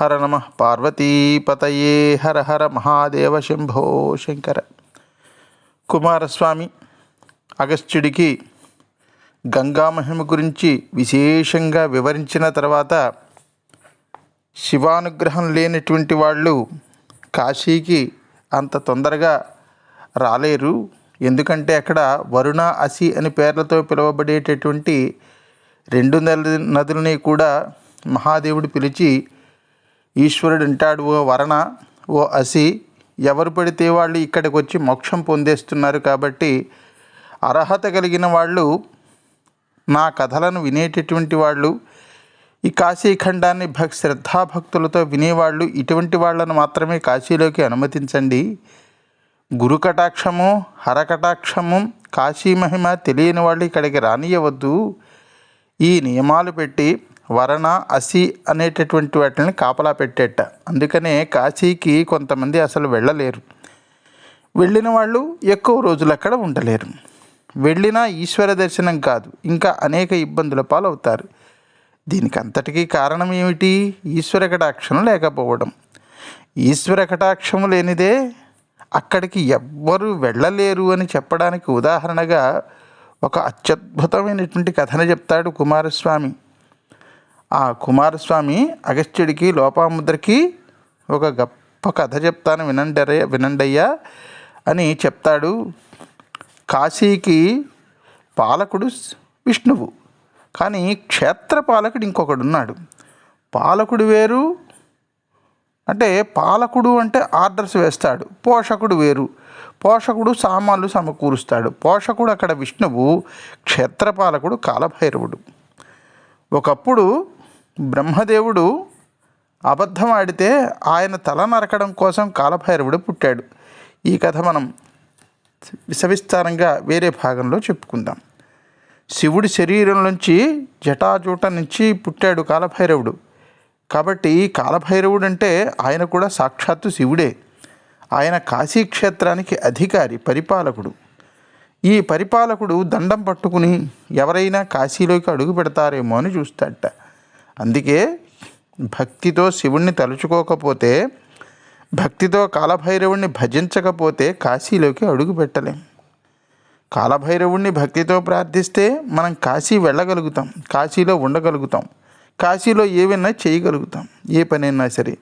హర నమ పార్వతీపతయే హర హర మహాదేవ శంభో శంకర. కుమారస్వామి అగస్త్యుడికి గంగామహిమ గురించి విశేషంగా వివరించిన తర్వాత శివానుగ్రహం లేనటువంటి వాళ్ళు కాశీకి అంత తొందరగా రాలేరు. ఎందుకంటే అక్కడ వరుణ అసి అని పేర్లతో పిలువబడేటటువంటి రెండు నది నదులని కూడా మహాదేవుడు పిలిచి ఈశ్వరుడు అంటాడు ఓ వరణ ఓ అసి ఎవరు పడితే వాళ్ళు ఇక్కడికి వచ్చి మోక్షం పొందేస్తున్నారు కాబట్టి అర్హత కలిగిన వాళ్ళు నా కథలను వినేటటువంటి వాళ్ళు ఈ కాశీఖండాన్ని భక్ శ్రద్ధాభక్తులతో వినేవాళ్ళు ఇటువంటి వాళ్ళను మాత్రమే కాశీలోకి అనుమతించండి. గురు కటాక్షము హరకటాక్షము కాశీ మహిమ తెలియని వాళ్ళు ఇక్కడికి రానియవద్దు. ఈ నియమాలు పెట్టి వరణ అసి అనేటటువంటి వాటిని కాపలా పెట్టేట. అందుకనే కాశీకి కొంతమంది అసలు వెళ్ళలేరు. వెళ్ళిన వాళ్ళు ఎక్కువ రోజులు అక్కడ ఉండలేరు. వెళ్ళినా ఈశ్వర దర్శనం కాదు ఇంకా అనేక ఇబ్బందుల పాలవుతారు. దీనికి అంతటికీ కారణం ఏమిటి? ఈశ్వర కటాక్షం లేకపోవడం. ఈశ్వర కటాక్షం లేనిదే అక్కడికి ఎవ్వరూ వెళ్ళలేరు అని చెప్పడానికి ఉదాహరణగా ఒక అత్యద్భుతమైనటువంటి కథను చెప్తాడు కుమారస్వామి. ఆ కుమారస్వామి అగస్త్యుడికి లోపాముద్రకి ఒక గొప్ప కథ చెప్తాను. వినండరే వినండయ్యా అని చెప్తాడు. కాశీకి పాలకుడు విష్ణువు. కానీ క్షేత్ర పాలకుడు ఇంకొకడు ఉన్నాడు పాలకుడు వేరు. అంటే పాలకుడు అంటే ఆర్డర్స్ వేస్తాడు. పోషకుడు వేరు. పోషకుడు సామాన్లు సమకూరుస్తాడు. పోషకుడు అక్కడ విష్ణువు క్షేత్రపాలకుడు కాలభైరవుడు. ఒకప్పుడు బ్రహ్మదేవుడు అబద్ధం ఆడితే ఆయన తల నరకడం కోసం కాలభైరవుడు పుట్టాడు. ఈ కథ మనం సవిస్తారంగా వేరే భాగంలో చెప్పుకుందాం. శివుడి శరీరం నుంచి జటాజూట నుంచి పుట్టాడు కాలభైరవుడు. కాబట్టి కాలభైరవుడు అంటే ఆయన కూడా సాక్షాత్తు శివుడే. ఆయన కాశీక్షేత్రానికి అధికారి పరిపాలకుడు. ఈ పరిపాలకుడు దండం పట్టుకుని ఎవరైనా కాశీలోకి అడుగు పెడతారేమో అని చూస్తాడట. అందుకే భక్తితో శివుణ్ణి తలుచుకోకపోతే భక్తితో కాలభైరవుణ్ణి భజించకపోతే కాశీలోకి అడుగు పెట్టలేం. కాలభైరవుణ్ణి భక్తితో ప్రార్థిస్తే మనం కాశీ వెళ్ళగలుగుతాం కాశీలో ఉండగలుగుతాం కాశీలో ఏవైనా చేయగలుగుతాం ఏ పనైనా సరే.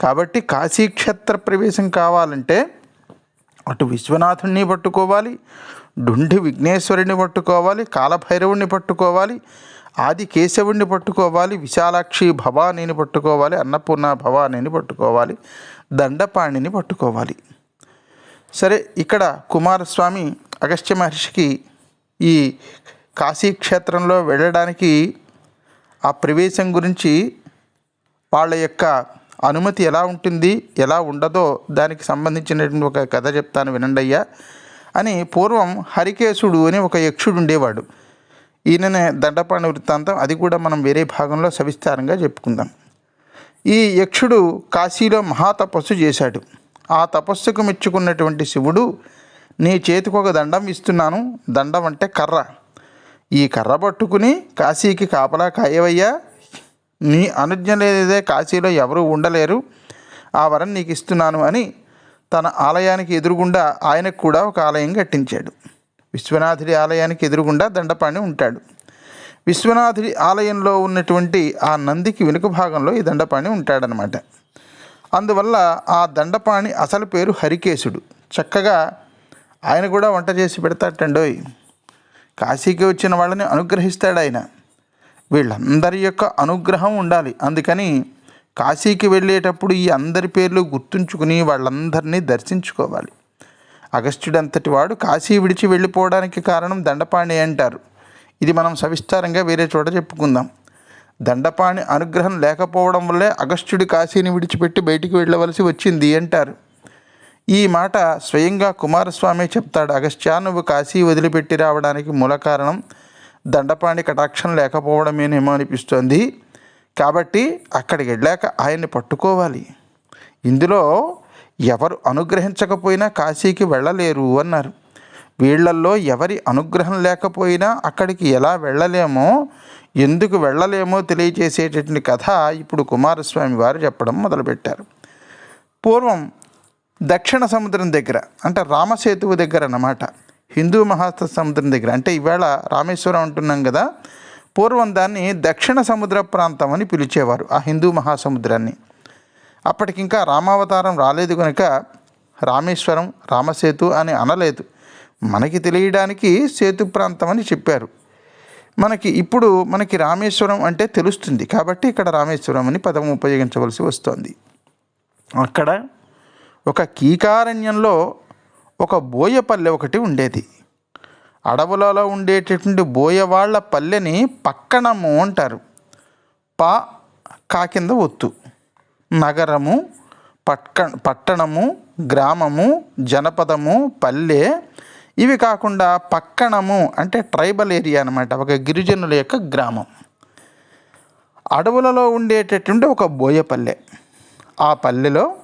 కాబట్టి కాశీక్షేత్ర ప్రవేశం కావాలంటే అటు విశ్వనాథుణ్ణి పట్టుకోవాలి డుండి విఘ్నేశ్వరుని పట్టుకోవాలి కాలభైరవుణ్ణి పట్టుకోవాలి ఆది కేశవుణ్ణి పట్టుకోవాలి విశాలాక్షి భవానీని పట్టుకోవాలి అన్నపూర్ణ భవానీని పట్టుకోవాలి దండపాణిని పట్టుకోవాలి. సరే ఇక్కడ కుమారస్వామి అగస్త్య మహర్షికి ఈ కాశీక్షేత్రంలో వెళ్ళడానికి ఆ ప్రవేశం గురించి వాళ్ళ యొక్క అనుమతి ఎలా ఉంటుంది ఎలా ఉండదో దానికి సంబంధించినటువంటి ఒక కథ చెప్తాను వినండి అయ్యా అని పూర్వం హరికేశుడు అని ఒక యక్షుడు ఉండేవాడు. ఈయననే దండపాణి వృత్తాంతం. అది కూడా మనం వేరే భాగంలో సవిస్తారంగా చెప్పుకుందాం. ఈ యక్షుడు కాశీలో మహాతపస్సు చేశాడు. ఆ తపస్సుకు మెచ్చుకున్నటువంటి శివుడు నీ చేతికి ఒక దండం ఇస్తున్నాను. దండం అంటే కర్ర. ఈ కర్ర పట్టుకుని కాశీకి కాపలా కాయవయ్యా. నీ అనుజ్ఞ లేదే కాశీలో ఎవరూ ఉండలేరు. ఆ వరం నీకు ఇస్తున్నాను అని తన ఆలయానికి ఎదురుగుండా ఆయనకు కూడా ఒక ఆలయం కట్టించాడు. విశ్వనాథుడి ఆలయానికి ఎదురుగుండా దండపాణి ఉంటాడు. విశ్వనాథుడి ఆలయంలో ఉన్నటువంటి ఆ నందికి వెనుక భాగంలో ఈ దండపాణి ఉంటాడనమాట అందువల్ల ఆ దండపాణి అసలు పేరు హరికేశుడు. చక్కగా ఆయన కూడా వంట చేసి పెడతాటండోయ్ కాశీకి వచ్చిన వాళ్ళని అనుగ్రహిస్తాడు ఆయన. వీళ్ళందరి యొక్క అనుగ్రహం ఉండాలి. అందుకని కాశీకి వెళ్ళేటప్పుడు ఈ అందరి పేర్లు గుర్తుంచుకుని వాళ్ళందరినీ దర్శించుకోవాలి. అగస్త్యుడంతటి వాడు కాశీ విడిచి వెళ్ళిపోవడానికి కారణం దండపాణి అంటారు. ఇది మనం సవిస్తారంగా వేరే చోట చెప్పుకుందాం. దండపాణి అనుగ్రహం లేకపోవడం వల్లే అగస్త్యుడి కాశీని విడిచిపెట్టి బయటికి వెళ్ళవలసి వచ్చింది అంటారు. ఈ మాట స్వయంగా కుమారస్వామి చెప్తాడు. అగస్త్యా నువ్వు కాశీ వదిలిపెట్టి రావడానికి మూల కారణం దండపాణి కటాక్షం లేకపోవడమేనేమో అనిపిస్తోంది. కాబట్టి అక్కడికి వెళ్ళాక ఆయన్ని పట్టుకోవాలి. ఇందులో ఎవరు అనుగ్రహించకపోయినా కాశీకి వెళ్ళలేరు అన్నారు. వీళ్ళల్లో ఎవరి అనుగ్రహం లేకపోయినా అక్కడికి ఎలా వెళ్ళలేమో ఎందుకు వెళ్ళలేమో తెలియజేసేటటువంటి కథ ఇప్పుడు కుమారస్వామి వారు చెప్పడం మొదలుపెట్టారు. పూర్వం దక్షిణ సముద్రం దగ్గర అంటే రామసేతువు దగ్గర అన్నమాట హిందూ మహాస్త సముద్రం దగ్గర అంటే ఈవేళ రామేశ్వరం అంటున్నాం కదా పూర్వం దాన్ని దక్షిణ సముద్ర ప్రాంతం అని పిలిచేవారు ఆ హిందూ మహాసముద్రాన్ని. అప్పటికింకా రామావతారం రాలేదు కనుక రామేశ్వరం రామసేతు అని అనలేదు. మనకి తెలియడానికి సేతు ప్రాంతం అని చెప్పారు. మనకి ఇప్పుడు మనకి రామేశ్వరం అంటే తెలుస్తుంది. కాబట్టి ఇక్కడ రామేశ్వరం అని పదం ఉపయోగించవలసి వస్తోంది. అక్కడ ఒక కీకారణ్యంలో ఒక బోయ పల్లె ఒకటి ఉండేది. అడవులలో ఉండేటటువంటి బోయవాళ్ళ పల్లెని పక్కనము అంటారు. పా కా కింద ఒత్తు. నగరము పట్క పట్టణము గ్రామము జనపదము పల్లె. ఇవి కాకుండా పక్కనము అంటే ట్రైబల్ ఏరియా అనమాట ఒక గిరిజనుల యొక్క గ్రామం. అడవులలో ఉండేటటువంటి ఒక బోయపల్లె ఆ పల్లెలో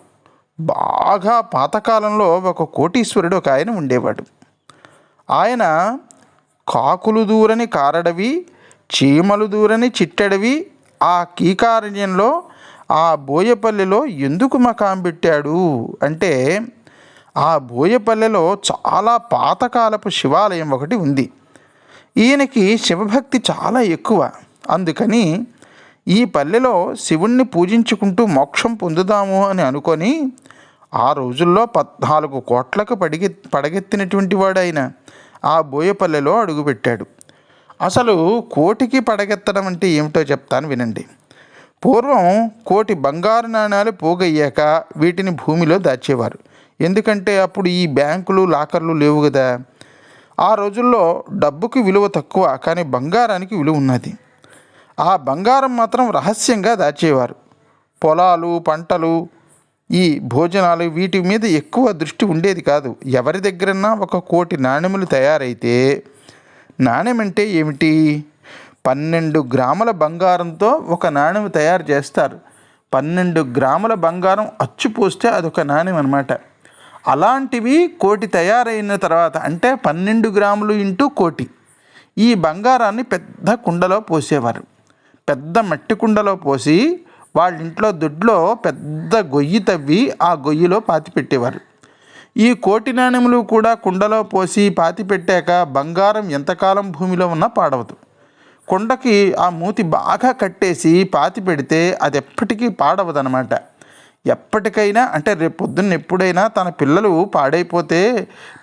బాగా పాతకాలంలో ఒక కోటీశ్వరుడు ఒక ఆయన ఉండేవాడు. ఆయన కాకులు దూరని కారడవి చీమలు దూరని చిట్టడవి ఆ కీకారణ్యంలో ఆ బోయపల్లెలో ఎందుకు మకాం పెట్టాడు? అంటే ఆ బోయపల్లెలో చాలా పాతకాలపు శివాలయం ఒకటి ఉంది. ఈయనకి శివభక్తి చాలా ఎక్కువ. అందుకని ఈ పల్లెలో శివుణ్ణి పూజించుకుంటూ మోక్షం పొందుదాము అని అనుకొని ఆ రోజుల్లో పద్నాలుగు కోట్లకు పడిగె పడగెత్తినటువంటి వాడైన ఆ బోయపల్లెలో అడుగుపెట్టాడు. అసలు కోటికి పడగెత్తడం అంటే ఏమిటో చెప్తాను వినండి. పూర్వం కోటి బంగారు నాణ్యాలు పోగయ్యాక వీటిని భూమిలో దాచేవారు. ఎందుకంటే అప్పుడు ఈ బ్యాంకులు లాకర్లు లేవు కదా ఆ రోజుల్లో డబ్బుకి విలువ తక్కువ కానీ బంగారానికి విలువ ఉన్నది. ఆ బంగారం మాత్రం రహస్యంగా దాచేవారు. పొలాలు పంటలు ఈ భోజనాలు వీటి మీద ఎక్కువ దృష్టి ఉండేది కాదు. ఎవరి దగ్గరన్నా ఒక కోటి నాణెములు తయారైతే నాణెం అంటే ఏమిటి? పన్నెండు గ్రాముల బంగారంతో ఒక నాణెం తయారు చేస్తారు. పన్నెండు గ్రాముల బంగారం అచ్చు పోస్తే అదొక నాణ్యం అనమాట అలాంటివి కోటి తయారైన తర్వాత అంటే పన్నెండు గ్రాములు ఇంటూ కోటి ఈ బంగారాన్ని పెద్ద కుండలో పోసేవారు. పెద్ద మట్టి కుండలో పోసి వాళ్ళ ఇంట్లో దొడ్లో పెద్ద గొయ్యి తవ్వి ఆ గొయ్యిలో పాతి పెట్టేవారు. ఈ కోటి నాణెములు కూడా కుండలో పోసి పాతి పెట్టాక బంగారం ఎంతకాలం భూమిలో ఉన్నా పాడవదు. కుండకి ఆ మూతి బాగా కట్టేసి పాతి పెడితే అది ఎప్పటికీ పాడవదనమాట ఎప్పటికైనా అంటే రేపు పొద్దున్న ఎప్పుడైనా తన పిల్లలు పాడైపోతే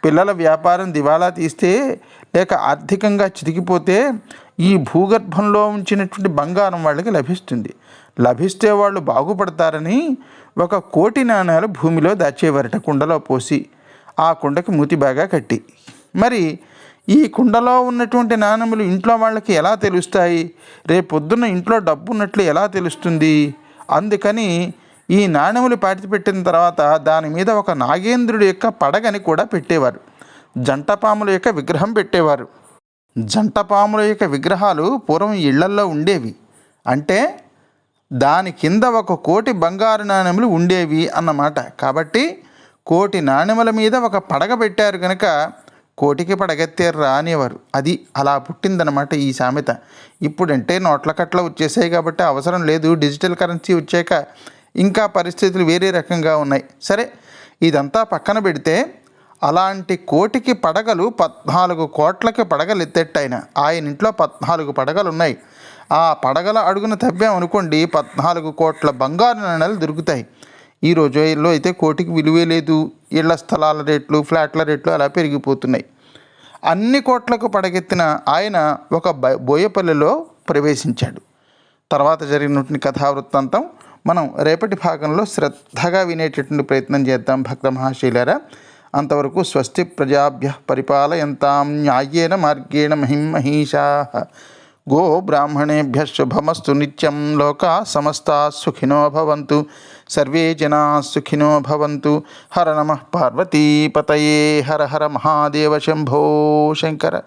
పిల్లల వ్యాపారం దివాలా తీస్తే లేక ఆర్థికంగా చితికిపోతే ఈ భూగర్భంలో ఉంచినటువంటి బంగారం వాళ్ళకి లభిస్తుంది. లభిస్తే వాళ్ళు బాగుపడతారని ఒక కోటి నాణ్యాలు భూమిలో దాచేవారట కుండలో పోసి. ఆ కుండకి మూతి బాగా కట్టి. మరి ఈ కుండలో ఉన్నటువంటి నాణెములు ఇంట్లో వాళ్ళకి ఎలా తెలుస్తాయి? రేపొద్దున్న ఇంట్లో డబ్బు ఉన్నట్లు ఎలా తెలుస్తుంది? అందుకని ఈ నాణెములు పాతి పెట్టిన తర్వాత దాని మీద ఒక నాగేంద్రుడి యొక్క పడగని కూడా పెట్టేవారు. జంటపాముల యొక్క విగ్రహం పెట్టేవారు. జంటపాముల యొక్క విగ్రహాలు పూర్వం ఇళ్ళల్లో ఉండేవి. అంటే దాని కింద ఒక కోటి బంగారు నాణెములు ఉండేవి అన్నమాట. కాబట్టి కోటి నాణెముల మీద ఒక పడగ పెట్టారు కనుక కోటికి పడగెత్తేర్రా అనేవారు. అది అలా పుట్టిందనమాట ఈ సామెత. ఇప్పుడంటే నోట్ల కట్ల వచ్చేసాయి కాబట్టి అవసరం లేదు. డిజిటల్ కరెన్సీ వచ్చాక ఇంకా పరిస్థితులు వేరే రకంగా ఉన్నాయి. సరే ఇదంతా పక్కన పెడితే అలాంటి కోటికి పడగలు పద్నాలుగు కోట్లకి పడగలు ఎత్తెట్టాయన ఆయన ఇంట్లో పద్నాలుగు పడగలు ఉన్నాయి ఆ పడగల అడుగున తవ్వామనుకోండి పద్నాలుగు కోట్ల బంగారు నాణాలు దొరుకుతాయి. ఈ రోజుల్లో అయితే కోటికి విలువే లేదు. ఇళ్ళ స్థలాల రేట్లు ఫ్లాట్ల రేట్లు అలా పెరిగిపోతున్నాయి. అన్ని కోట్లకు పడగెత్తిన ఆయన ఒక బ- బోయపల్లిలో ప్రవేశించాడు. తర్వాత జరిగినటువంటి కథావృత్తాంతం మనం రేపటి భాగంలో శ్రద్ధగా వినేటటువంటి ప్రయత్నం చేద్దాం భక్త మహాశీలరా. అంతవరకు స్వస్తి ప్రజాభ్య పరిపాలయంతాం న్యాయేన మార్గేణ మహిం మహిషా. గో బ్రాహ్మణేభ్య శుభమస్తు నిత్యం లోకా సమస్తా సుఖినో భవంతు. సర్వే జనా సుఖినో భవంతు. హర నమ పార్వతీపతయే. హర హర మహాదేవ శంభో శంకర.